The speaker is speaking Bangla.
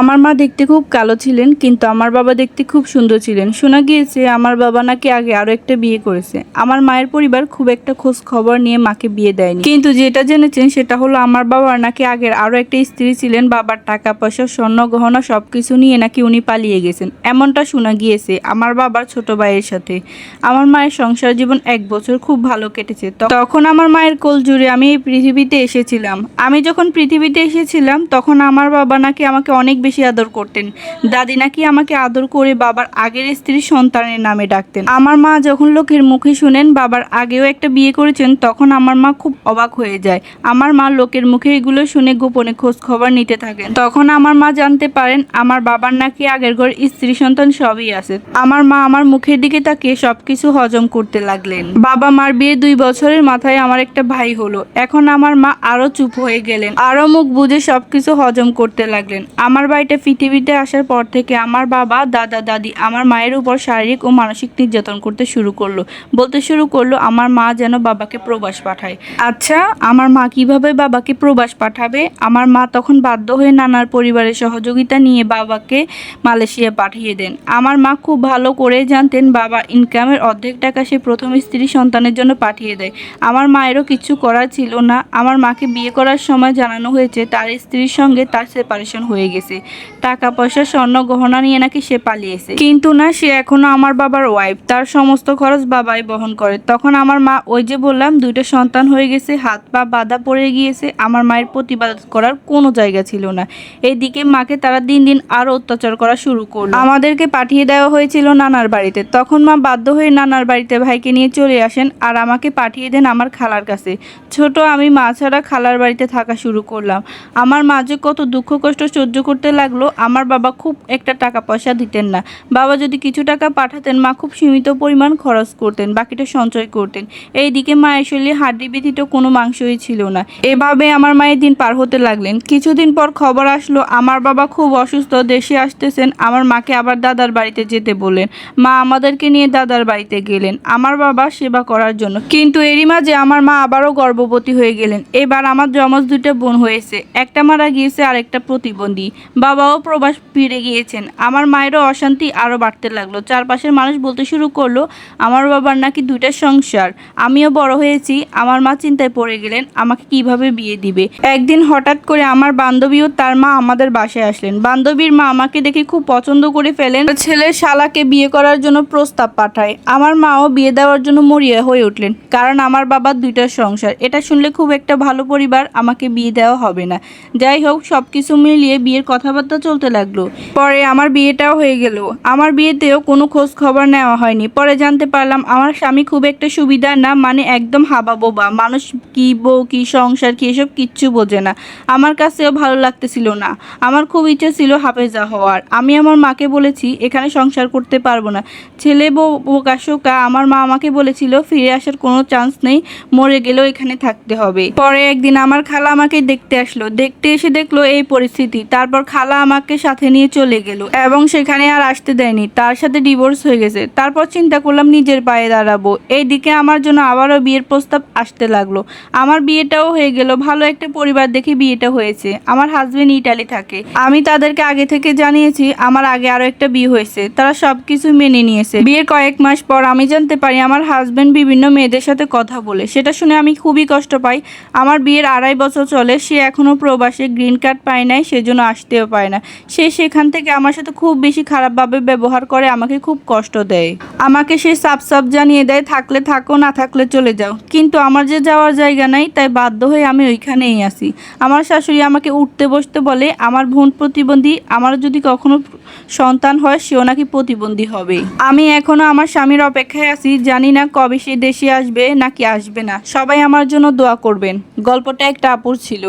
আমার মা দেখতে খুব কালো ছিলেন, কিন্তু আমার বাবা দেখতে খুব সুন্দর ছিলেন। শোনা গিয়েছে আমার বাবা নাকি আগে আরও একটা বিয়ে করেছে। আমার মায়ের পরিবার খুব একটা খোঁজ খবর নিয়ে মাকে বিয়ে দেয়নি। কিন্তু যেটা জেনেছেন সেটা হলো আমার বাবার নাকি আগের আরও একটা স্ত্রী ছিলেন, বাবার টাকা পয়সা, স্বর্ণ গহনা সব কিছু নিয়ে নাকি উনি পালিয়ে গেছেন। এমনটা শোনা গিয়েছে আমার বাবার ছোট ভাইয়ের সাথে। আমার মায়ের সংসার জীবন এক বছর খুব ভালো কেটেছে। তখন আমার মায়ের কোল জুড়ে আমি এই পৃথিবীতে এসেছিলাম। আমি যখন পৃথিবীতে এসেছিলাম, তখন আমার বাবা নাকি আমাকে অনেক বেশি আদর করতেন। দাদি নাকি আমাকে আদর করে বাবার আগের স্ত্রীর সন্তানের নামে ডাকতেন। আমার মা যখন লোকের মুখে শুনেন, বাবার আগেও একটা বিয়ে করেছেন, তখন আমার মা খুব অবাক হয়ে যায়। আমার মা লোকের মুখে এগুলো শুনে গোপনে খোঁজ খবর নিতে থাকেন। তখন আমার মা জানতে পারেন, আমার বাবার নাকি আগের ঘর স্ত্রী সন্তান সবই আছে। আমার মা আমার মুখের দিকে তাকিয়ে সবকিছু হজম করতে লাগলেন। বাবা মার বিয়ে দুই বছরের মাথায় আমার একটা ভাই হলো। এখন আমার মা আরও চুপ হয়ে গেলেন। আরও মুখ বুঝে সবকিছু হজম করতে লাগলেন। আমার বাড়িতে পৃথিবীতে আসার পর থেকে আমার বাবা, দাদা, দাদি আমার মায়ের উপর শারীরিক ও মানসিক নির্যাতন করতে শুরু করল। বলতে শুরু করল, আমার মা যেন বাবাকে প্রবাস পাঠায়। আচ্ছা আমার মা কীভাবে বাবাকে প্রবাস পাঠাবে? আমার মা তখন বাধ্য হয়ে নানার পরিবারের সহযোগিতা নিয়ে বাবাকে মালয়েশিয়া পাঠিয়ে দেন। আমার মা খুব ভালো করে জানতেন বাবা ইনকামের অর্ধেক টাকা সে প্রথম স্ত্রী সন্তানের জন্য পাঠিয়ে দেয়। আমার মায়েরও কিছু করার ছিল না। আমার মাকে বিয়ে করার সময় জানানো হয়েছে, তার স্ত্রীর সঙ্গে তার সেপারেশন হয়ে গেছে। টাকা পয়সা স্বর্ণ গহনা নিয়ে নাকি সে পালিয়েছে। কিন্তু না, সে এখনও আমার বাবার ওয়াইফ তার সমস্ত খরচ বাবাই বহন করে। তখন আমার মা ওই যে বললাম, দুইটা সন্তান হয়ে গেছে, হাত পা বাঁধা পড়ে গিয়েছে। আমার মায়ের প্রতিবাদ করার কোনো জায়গা ছিল না। এইদিকে মাকে তারা দিন দিন আরও অত্যাচার করা শুরু করল। আমাদেরকে পাঠিয়ে দেওয়া হয়েছিল নানার বাড়িতে। তখন মা বাধ্য হয়ে নানার বাড়িতে ভাইকে নিয়ে চলে আসেন আর আমাকে পাঠিয়ে দেন আমার খালার কাছে। ছোট আমি মা ছাড়া খালার বাড়িতে থাকা শুরু করলাম। আমার মা যে কত দুঃখ কষ্ট সহ্য করতে লাগল, আমার বাবা খুব একটা টাকা পয়সা দিতেন না। বাবা যদি কিছু টাকা পাঠাতেন, মা খুব সীমিত পরিমাণ খরচ করতেন, বাকিটা সঞ্চয় করতেন। এইদিকে মায়ের শরীরে হাড্ডি ব্যথিত কোনো মাংসই ছিল না। এভাবে আমার মায়ের দিন পার হতে লাগলেন। কিছুদিন পর খবর আসলো, আমার বাবা খুব অসুস্থ, দেশে আসতেছেন, আমার মাকে আবার দাদার বাড়িতে যেতে বললেন। মা আমাদেরকে নিয়ে দাদার বাড়িতে গেলেন, আমার বাবা সেবা করার জন্য। কিন্তু এরই মাঝে আমার মা আবারও গর্ভবতী হয়ে গেলেন। এবার আমার যমজ দুটো বোন হয়েছে, একটা মারা গিয়েছে আর একটা প্রতিবন্ধী। বাবাও প্রবাস ফিরে গিয়েছেন। আমার মায়েরও অশান্তি আরও বাড়তে লাগল। চারপাশের মানুষ বলতে শুরু করল, আমার বাবার নাকি দুইটা সংসার। আমিও বড় হয়েছি, আমার মা চিন্তায় পড়ে গেলেন, আমাকে কীভাবে বিয়ে দিবে? একদিন হঠাৎ করে আমার বান্ধবীও তার মা আমাদের বাসায় আসলেন। বান্ধবীর মা আমাকে দেখে খুব পছন্দ করে ফেলেন। ছেলের শালাকে বিয়ে করার জন্য প্রস্তাব পাঠায়। আমার মাও বিয়ে দেওয়ার জন্য মরিয়া হয়ে উঠলেন, কারণ আমার বাবার দুইটা সংসার। এটা শুনলে খুব একটা ভালো পরিবার আমাকে বিয়ে দেওয়া হবে না। যাই হোক সব কিছু মিলিয়ে বিয়ের কথাবার্তা চলতে লাগল। পরে আমার বিয়েটাও হয়ে গেল। আমার বিয়েতেও কোনো খোঁজ খবর নেওয়া হয়নি। পরে জানতে পারলাম আমার স্বামী খুব একটা সুবিধা না মানে একদম হাবা বোবা। মানুষ কি বউ, কি সংসার, কি এসব কিচ্ছু বোঝে না। আমার কাছেও ভালো লাগতেছিল না। আমার খুব ইচ্ছে ছিল হাফেজা হওয়ার। আমি আমার মাকে বলেছি, এখানে সংসার করতে পারব না। ছেলে বউ বোকা শোকা আমার মা আমাকে বলেছিল, ফিরে আসার কোনো চান্স নেই। মরে গেলেও এখানে থাকতে হবে। পরে একদিন আমার খালা আমাকে দেখতে আসলো। দেখতে এসে দেখল এই পরিস্থিতি। তারপর খালা আমাকে সাথে নিয়ে চলে গেল এবং সেখানে আর আসতে দেয়নি। তার সাথে ডিভোর্স হয়ে গেছে। তারপর চিন্তা করলাম নিজের পায়ে দাঁড়াবো। এইদিকে আমার জন্য আবারও বিয়ের প্রস্তাব আসতে লাগল। আমার বিয়েটাও হয়ে গেল। ভালো একটা পরিবার দেখে বিয়েটা হয়েছে। আমার হাজবেন্ড ইটালি থাকে। আমি তাদেরকে আগে থেকে জানিয়েছি, আমার আগে আরও একটা বিয়ে হয়েছে। তারা সব কিছু মেনে নিয়েছে। বিয়ের কয়েক মাস পর আমি জানতে পারি আমার হাজবেন্ড বিভিন্ন মেয়েদের সাথে কথা বলে। সেটা শুনে আমি খুবই কষ্ট পাই। আমার বিয়ের আড়াই বছর চলে, সে এখনও প্রবাসে গ্রিন কার্ড পায় নাই, সেজন্য আসতেও পায় না। সে সেখান থেকে আমার সাথে খুব বেশি খারাপভাবে ব্যবহার করে, আমাকে খুব কষ্ট দেয়। আমাকে সে সাপ সাপ জানিয়ে দেয়, থাকলে থাকো, না থাকলে চলে যাও। কিন্তু আমার যে যাওয়ার জায়গা নাই, তাই বাধ্য হয়ে আমি ওইখানেই আসি আমার শাশুড়ি আমাকে উঠতে বসতে বলে, আমার বোন প্রতিবন্ধী, আমার যদি কখনো সন্তান হয়, সেও নাকি প্রতিবন্ধী হবে। আমি এখনও আমার স্বামীর অপেক্ষায় আছি, জানি না কবে সে দেশে আসবে, নাকি আসবে না। সবাই আমার জন্য দোয়া করবেন। গল্পটা একটা আপুর ছিল।